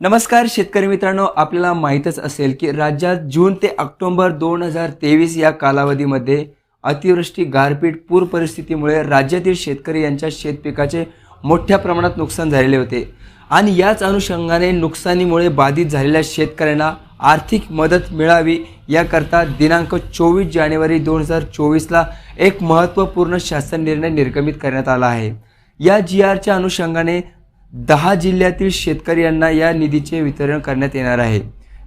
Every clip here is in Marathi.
नमस्कार शेतकरी मित्रांनो. आपल्याला माहीतच असेल की राज्यात जून ते ऑक्टोंबर दोन हजार तेवीस या कालावधीमध्ये अतिवृष्टी गारपीट पूर परिस्थितीमुळे राज्यातील शेतकरी यांच्या शेतपिकाचे मोठ्या प्रमाणात नुकसान झालेले होते. आणि याच अनुषंगाने नुकसानीमुळे बाधित झालेल्या शेतकऱ्यांना आर्थिक मदत मिळावी याकरता दिनांक चोवीस जानेवारी दोन हजार चोवीसला एक महत्त्वपूर्ण शासन निर्णय निर्गमित करण्यात आला आहे. या जी आरच्या अनुषंगाने दहा जिल्ह्यातील शेतकऱ्यांना या निधीचे वितरण करण्यात येणार आहे.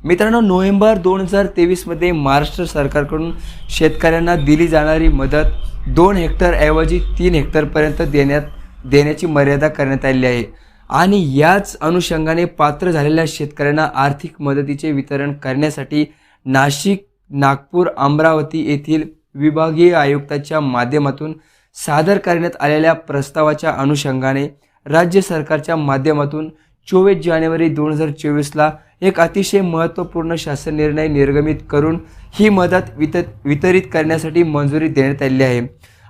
मित्रांनो नोव्हेंबर दोन हजार तेवीसमध्ये महाराष्ट्र सरकारकडून शेतकऱ्यांना दिली जाणारी मदत दोन हेक्टरऐवजी तीन हेक्टरपर्यंत देण्यात देण्याची मर्यादा करण्यात आलेली आहे. आणि याच अनुषंगाने पात्र झालेल्या शेतकऱ्यांना आर्थिक मदतीचे वितरण करण्यासाठी नाशिक नागपूर अमरावती येथील विभागीय आयुक्ताच्या माध्यमातून सादर करण्यात आलेल्या प्रस्तावाच्या अनुषंगाने राज्य सरकारच्या माध्यमातून चोवीस जानेवारी दोन हजार चोवीसला एक अतिशय महत्त्वपूर्ण शासन निर्णय निर्गमित करून ही मदत वित वितरित करण्यासाठी मंजुरी देण्यात आलेली आहे.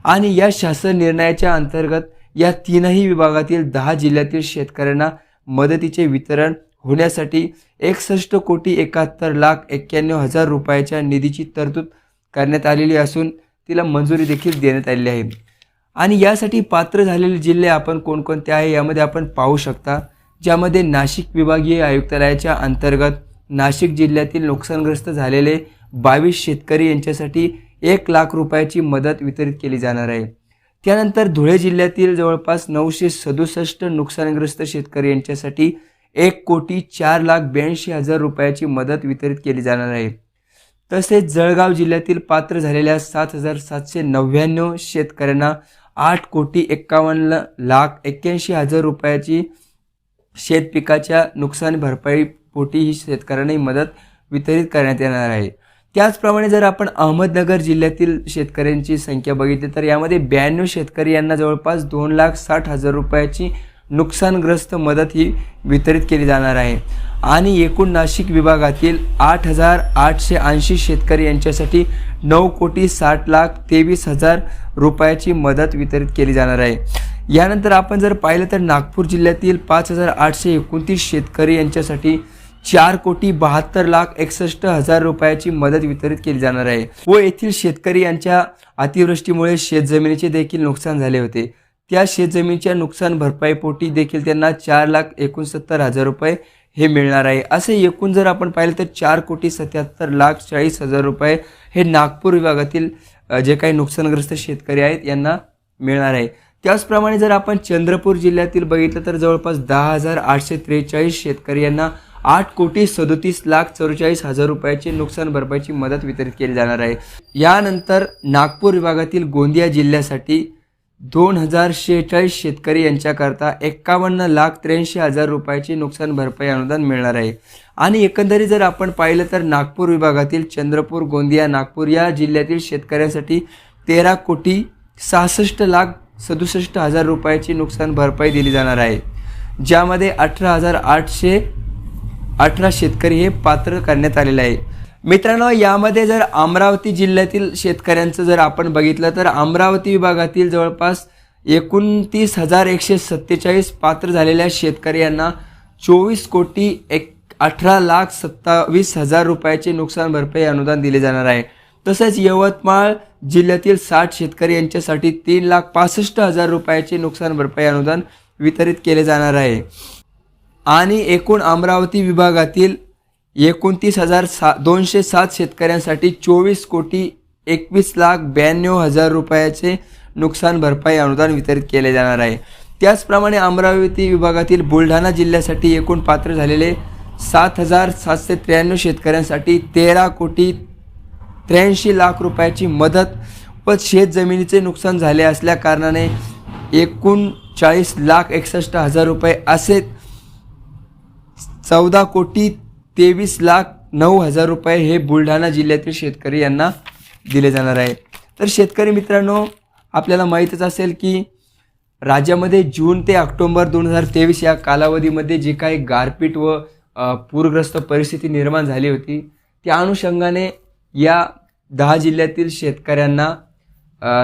आणि या शासन निर्णयाच्या अंतर्गत या तीनही विभागातील दहा जिल्ह्यातील शेतकऱ्यांना मदतीचे वितरण होण्यासाठी एकसष्ट कोटी एकाहत्तर लाख एक्क्याण्णव हजार रुपयाच्या निधीची तरतूद करण्यात आलेली असून तिला मंजुरी देखील देण्यात आलेली आहे. आणि यासाठी पात्र झालेले जिल्हे आपण कोणकोणते आहे यामध्ये आपण पाहू शकता ज्यामध्ये नाशिक विभागीय आयुक्तालयाच्या अंतर्गत नाशिक जिल्ह्यातील नुकसानग्रस्त झालेले बावीस शेतकरी यांच्यासाठी एक लाख रुपयाची मदत वितरित केली जाणार आहे. त्यानंतर धुळे जिल्ह्यातील जवळपास नऊशे सदुसष्ट नुकसानग्रस्त शेतकरी यांच्यासाठी एक कोटी चार लाख ब्याऐंशी हजार रुपयाची मदत वितरित केली जाणार आहे. तसेच जळगाव जिल्ह्यातील पात्र झालेल्या सात हजार सातशे नव्याण्णव शेतकऱ्यांना आठ कोटी एक्कावन्न लाख एक्क्याऐंशी हजार रुपयाची शेतपिकाच्या नुकसान भरपाई पोटी ही शेतकऱ्यांनाही मदत वितरित करण्यात येणार आहे. त्याचप्रमाणे जर आपण अहमदनगर जिल्ह्यातील शेतकऱ्यांची संख्या बघितली तर यामध्ये ब्याण्णव शेतकरी यांना जवळपास दोन लाख साठ हजार रुपयाची नुकसानग्रस्त मदत ही वितरित केली जाणार आहे. आणि एकूण नाशिक विभागातील आठ हजार आठशे ऐंशी शेतकरी यांच्यासाठी नऊ कोटी साठ लाख तेवीस हजार रुपयाची मदत वितरित केली जाणार आहे. यानंतर आपण जर पाहिलं तर नागपूर जिल्ह्यातील पाच हजार आठशे एकोणतीस शेतकरी यांच्यासाठी चार कोटी बहात्तर लाख एकसष्ट हजार रुपयाची मदत वितरित केली जाणार आहे. व येथील शेतकरी यांच्या अतिवृष्टीमुळे शेतजमिनीचे देखील नुकसान झाले होते. त्या शेतजमिनीच्या नुकसान भरपाईपोटी देखील त्यांना चार लाख एकोणसत्तर हजार रुपये हे मिळणार आहे. असे एकूण जर आपण पाहिलं तर चार कोटी सत्याहत्तर लाख चाळीस हजार रुपये हे नागपूर विभागातील जे काही नुकसानग्रस्त शेतकरी आहेत यांना मिळणार आहे. त्याचप्रमाणे जर आपण चंद्रपूर जिल्ह्यातील बघितलं तर जवळपास दहा हजार आठशे त्रेचाळीस शेतकरी यांना आठ कोटी सदोतीस लाख चौवेचाळीस हजार रुपयाची नुकसान भरपाईची मदत वितरित केली जाणार आहे. यानंतर नागपूर विभागातील गोंदिया जिल्ह्यासाठी दोन हजार शेहेचाळीस शेतकरी यांच्याकरता एक्कावन्न लाख त्र्याऐंशी हजार रुपयाची नुकसान भरपाई अनुदान मिळणार आहे. आणि एकंदरीत जर आपण पाहिलं तर नागपूर विभागातील चंद्रपूर गोंदिया नागपूर या जिल्ह्यातील शेतकऱ्यांसाठी तेरा कोटी सहासष्ट लाख सदुसष्ट हजार रुपयाची नुकसान भरपाई दिली जाणार आहे. ज्यामध्ये अठरा हजार आठशे अठरा शेतकरी हे पात्र करण्यात आलेले आहे. मित्रांनो यामध्ये जर अमरावती जिल्ह्यातील शेतकऱ्यांचं जर आपण बघितलं तर अमरावती विभागातील जवळपास एकोणतीस हजार एकशे सत्तेचाळीस पात्र झालेल्या शेतकऱ्यांना चोवीस कोटी एक अठरा लाख सत्तावीस हजार रुपयाचे नुकसान भरपाई अनुदान दिले जाणार आहे. तसेच यवतमाळ जिल्ह्यातील साठ शेतकरी यांच्यासाठी तीन लाख पासष्ट हजार रुपयाचे नुकसान भरपाई अनुदान वितरित केले जाणार आहे. आणि एकूण अमरावती विभागातील एकोणतीस हजार सा दोनशे सात शेतकऱ्यांसाठी चोवीस कोटी एकवीस लाख ब्याण्णव हजार रुपयाचे नुकसान भरपाई अनुदान वितरित केले जाणार आहे. त्याचप्रमाणे अमरावती विभागातील बुलढाणा जिल्ह्यासाठी एकूण पात्र झालेले सात हजार सातशे त्र्याण्णव शेतकऱ्यांसाठी तेरा कोटी त्र्याऐंशी लाख रुपयाची मदत व शेतजमिनीचे नुकसान झाले असल्या कारणाने एकूण चाळीस लाख एकसष्ट हजार रुपये असे चौदा कोटी तेवीस लाख नऊ हजार रुपये हे बुलढाणा जिल्ह्यातील शेतकरी यांना दिले जाणार आहे. तर शेतकरी मित्रांनो आपल्याला माहीतच असेल की राज्यामध्ये जून ते ऑक्टोंबर दोन हजार तेवीस या कालावधीमध्ये जी काही गारपीट व पूरग्रस्त परिस्थिती निर्माण झाली होती त्या अनुषंगाने या दहा जिल्ह्यातील शेतकऱ्यांना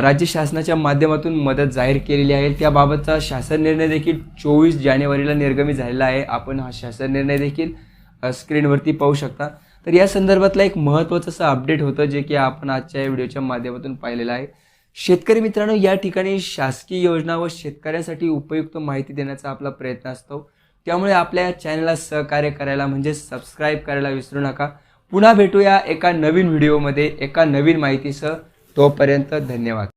राज्य शासनाच्या माध्यमातून मदत जाहीर केलेली आहे. त्याबाबतचा शासन निर्णय देखील चोवीस जानेवारीला निर्गमित झालेला आहे. आपण हा शासन निर्णय देखील स्क्रीनवरती पाहू शकता. तर या संदर्भातला एक महत्त्वाचं असं अपडेट होतं जे की आपण आजच्या या व्हिडिओच्या माध्यमातून पाहिलेलं आहे. शेतकरी मित्रांनो या ठिकाणी शासकीय योजना व शेतकऱ्यांसाठी उपयुक्त माहिती देण्याचा आपला प्रयत्न असतो. त्यामुळे आपल्या चॅनलला सहकार्य करायला म्हणजे सबस्क्राईब करायला विसरू नका. पुन्हा भेटूया एका नवीन व्हिडिओमध्ये एका नवीन माहितीसह. तोपर्यंत धन्यवाद.